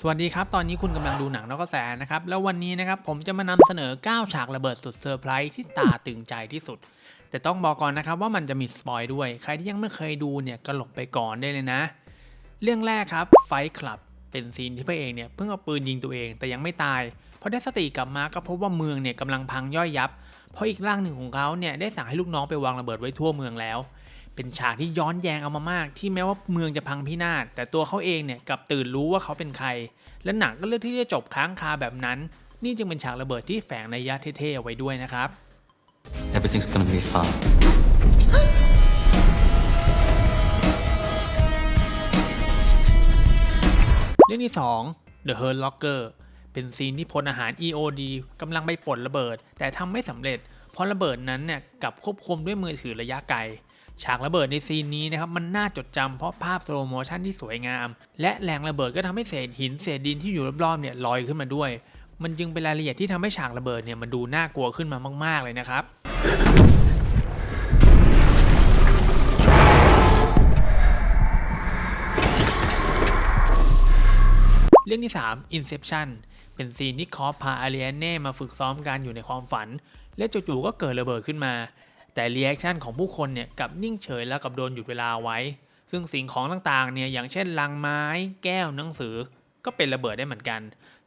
สวัสดีครับ ตอนนี้คุณกำลังดูหนังนอกกระแสนะครับ แล้ววันนี้นะครับผมจะมานำเสนอ 9 ฉากระเบิดสุดเซอร์ไพรส์ที่ตาตึงใจที่สุด แต่ต้องบอกก่อนนะครับว่ามันจะมีสปอยด้วย ใครที่ยังไม่เคยดูเนี่ยก็หลบไปก่อนได้เลยนะ เรื่องแรกครับไฟคลับเป็นซีนที่พระเอกเนี่ยเพิ่งเอาปืนยิงตัวเองแต่ยังไม่ตายพอได้สติกลับมาก็พบว่าเมืองเนี่ยกำลังพังย่อยยับ เพราะอีกร่างหนึ่งของเขาเนี่ยได้สั่งให้ลูกน้องไปวางระเบิดไว้ทั่วเมืองแล้ว เป็นฉากที่ย้อนแยงเอามามาก ที่แม้ว่าเมืองจะพังพินาศแต่ตัวเขาเองเนี่ยกลับตื่นรู้ว่าเขาเป็นใคร และหนังก็เลือกที่จะจบค้างคาแบบนั้น นี่จึงเป็นฉากระเบิดที่แฝงในยยะเท่ๆเอาไว้ด้วยนะครับ Everything's gonna be fine. เรื่องที่ 2 The Hurt Locker เป็นซีนที่พลอาหาร EOD กำลังไปปลดระเบิด แต่ทำไม่สำเร็จ เพราะระเบิดนั้นเนี่ยกลับควบคุมด้วยมือถือระยะไกล ฉากระเบิดในซีนนี้นะครับมันน่าจดจำเพราะภาพสโลโมชันที่สวยงาม และแรงระเบิดก็ทำให้เศษหินเศษดินที่อยู่รอบๆเนี่ยลอยขึ้นมาด้วย มันจึงเป็นรายละเอียดที่ทำให้ฉากระเบิดเนี่ยมันดูน่ากลัวขึ้นมามาก ๆเลยนะครับเรื่องที่ 3 Inception เป็นซีนที่คอปพาอารีเน่มาฝึกซ้อมการอยู่ในความฝัน และจู่ๆก็เกิดระเบิดขึ้นมา แต่รีแอคชั่นของผู้คนเนี่ยกับนิ่งเฉยแล้วกับโดนหยุดเวลาไว้ ซึ่งสิ่งของต่างๆเนี่ยอย่างเช่นลังไม้ แก้วหนังสือ ก็เป็นระเบิดได้เหมือนกัน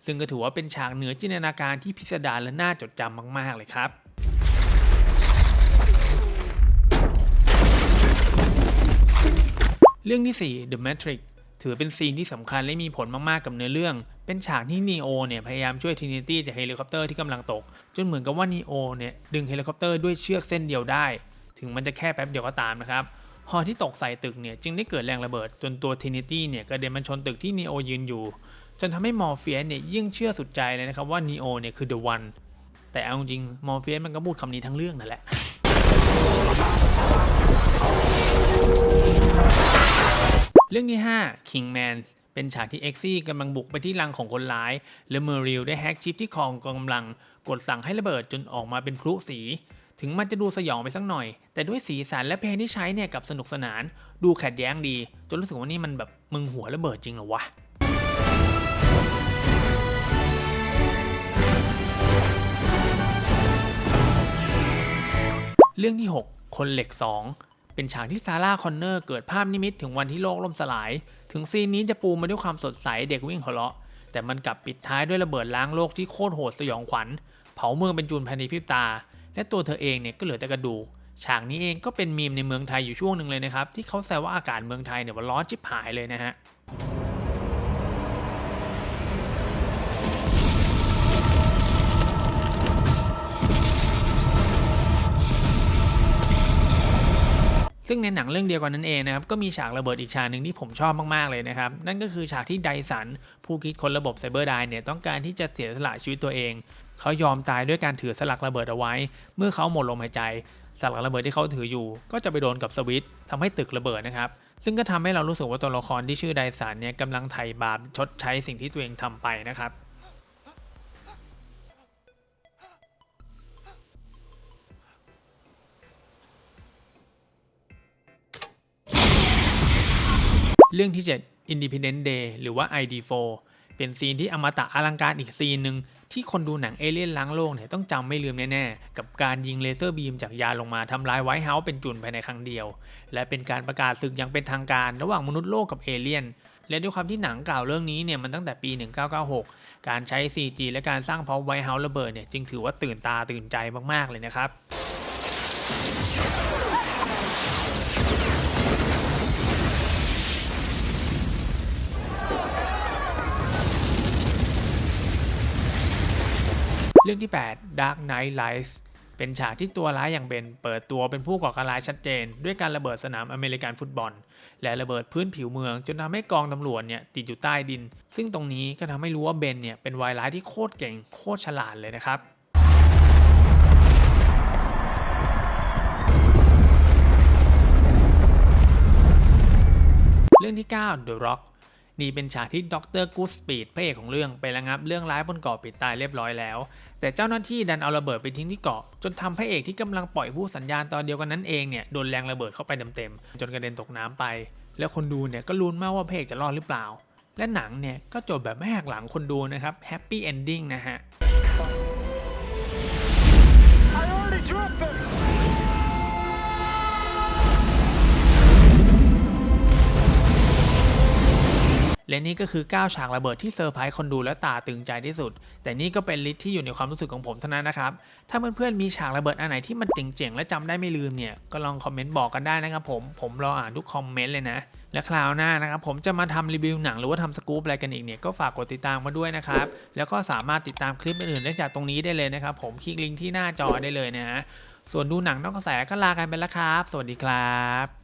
ซึ่งก็ถือว่าเป็นฉากเหนือจินตนาการที่พิสดารและน่าจดจำมาก ๆ เลยครับเรื่องที่ 4 The Matrix ถือเป็นซีนที่สำคัญและมีผลมากๆกับเนื้อเรื่อง เป็นฉากที่นีโอเนี่ยพยายามช่วยท r นิตี้จากเฮลิคอปเตอร์ที่กำลังตก จนเหมือนกับว่านีโอเนี่ยดึงเฮลิคอปเตอร์ด้วยเชือกเส้นเดียวได้ ถึงมันจะแค่แป๊บเดียวก็ตามนะครับฮอที่ตกใส่ตึกเนี่ยจึงได้เกิดแรงระเบิด จนตัวท r นิตี้เนี่ยกระเด็นมันชนตึกที่นีโอยืนอยู่ จนทำให้มอร์เฟียสเนี่ยยิ่งเชื่อสุดใจเลยนะครับว่านีโอเนี่ยคือ The One แต่เอาจริงมอร์เฟียสมันก็พูดคำนี้ทั้งเรื่องนั่นแหละ เรื่องที่ 5 Kingman เป็นฉากที่เอ็กซี่กำลังบุกไปที่รังของคนร้าย และเมอริลได้แฮกชิปที่คลองกองกำลัง กดสั่งให้ระเบิดจนออกมาเป็นพลุสี ถึงมันจะดูสยองไปสักหน่อย แต่ด้วยสีสันและเพลงที่ใช้เนี่ยกับสนุกสนาน ดูขัดแย้งดี จนรู้สึกว่านี่มันแบบมึงหัวระเบิดจริงเหรอวะเรื่องที่ 6 คนเหล็ก 2 เป็นฉากที่ซาร่าคอนเนอร์เกิดภาพนิมิตถึงวันที่โลกล่มสลาย ถึงซีนนี้จะปูมาด้วยความสดใสเด็กวิ่งหัวเราะ แต่มันกลับปิดท้ายด้วยระเบิดล้างโลกที่โคตรโหดสยองขวัญ เผาเมืองเป็นจูนภายในพริบตา และตัวเธอเองเนี่ยก็เหลือแต่กระดูก ฉากนี้เองก็เป็นมีมในเมืองไทยอยู่ช่วงหนึ่งเลยนะครับที่เขาแซวว่าอากาศเมืองไทยเนี่ยว่าร้อนชิบหายเลยนะฮะ ซึ่งในหนังเรื่องเดียวกันนั้นเองนะครับ ก็มีฉากระเบิดอีกฉากหนึ่งที่ผมชอบมาก ๆ เลยนะครับ นั่นก็คือฉากที่ไดสัน ผู้คิดคนระบบไซเบอร์ไดเนี่ยต้องการที่จะเสียสละชีวิตตัวเอง เขายอมตายด้วยการถือสลักระเบิดเอาไว้ เมื่อเขาหมดลมหายใจ สลักระเบิดที่เขาถืออยู่ ก็จะไปโดนกับสวิตช์ทำให้ตึกระเบิดนะครับซึ่งก็ทำให้เรารู้สึกว่าตัวละครที่ชื่อไดสันเนี่ยกำลังไถ่บาปชดใช้สิ่งที่ตัวเองทำไปนะครับ เรื่องที่ 7 Independent Day หรือว่า ID4 เป็นซีนที่อมตะอลังการอีกซีนหนึ่งที่คนดูหนังเอเลี่ยนล้างโลกเนี่ยต้องจำไม่ลืมแน่ๆ กับการยิงเลเซอร์บีมจากยานลงมาทำลายไวท์เฮาส์เป็นจุนภายในครั้งเดียว และเป็นการประกาศศึกอย่างเป็นทางการระหว่างมนุษย์โลกกับเอเลี่ยน และด้วยความที่หนังกล่าวเรื่องนี้เนี่ยมันตั้งแต่ปี 1996 การใช้ CG และการสร้างพอไวท์เฮาส์ระเบิดเนี่ยจึงถือว่าตื่นตาตื่นใจมากๆเลยนะครับ เรื่องที่ 8 Dark Knight Rises เป็นฉากที่ตัวร้ายอย่างเบนเปิดตัวเป็นผู้ก่อการร้ายชัดเจน ด้วยการระเบิดสนามอเมริกันฟุตบอล และระเบิดพื้นผิวเมือง จนทำให้กองตำรวจเนี่ยติดอยู่ใต้ดิน ซึ่งตรงนี้ก็ทำให้รู้ว่าเบนเนี่ยเป็นวายร้ายที่โคตรเก่งโคตรฉลาดเลยนะครับเรื่องที่ 9 The Rock นี่เป็นฉากที่ด็อกเตอร์กูสปีดพระเอกของเรื่องไประงับเรื่องร้ายบนเกาะปิดตายเรียบร้อยแล้ว แต่เจ้าหน้าที่ดันเอาระเบิดไปทิ้งที่เกาะ จนทำพระเอกที่กำลังปล่อยผู้สัญญาณตอนเดียวกันนั้นเองเนี่ยโดนแรงระเบิดเข้าไปเต็มๆจนกระเด็นตกน้ำไป แล้วคนดูเนี่ยก็ลุ้นมากว่าพระเอกจะรอดหรือเปล่า และหนังเนี่ยก็จบแบบไม่หักหลังคนดูนะครับแฮปปี้เอนดิ้งนะฮะ I already dropped และนี่ก็คือ 9 ฉากระเบิดที่เซอร์ไพรส์คนดูและตาตึงใจที่สุด แต่นี่ก็เป็นลิสที่อยู่ในความรู้สึกของผมเท่านั้นนะครับ ถ้าเพื่อนๆมีฉากระเบิดอันไหนที่มันเจ๋งๆและจำได้ไม่ลืมเนี่ย ก็ลองคอมเมนต์บอกกันได้นะครับผม ผมรออ่านทุกคอมเมนต์เลยนะ และคราวหน้านะครับผมจะมาทำรีวิวหนังหรือว่าทำสกู๊ปอะไรกันอีกเนี่ยก็ฝากกดติดตามมาด้วยนะครับ แล้วก็สามารถติดตามคลิปอื่นๆได้จากตรงนี้ได้เลยนะครับ ผมคลิกลิงก์ที่หน้าจอได้เลยนะฮะส่วนดูหนังนอกกระแสก็ลากันไปแล้วครับ สวัสดีครับ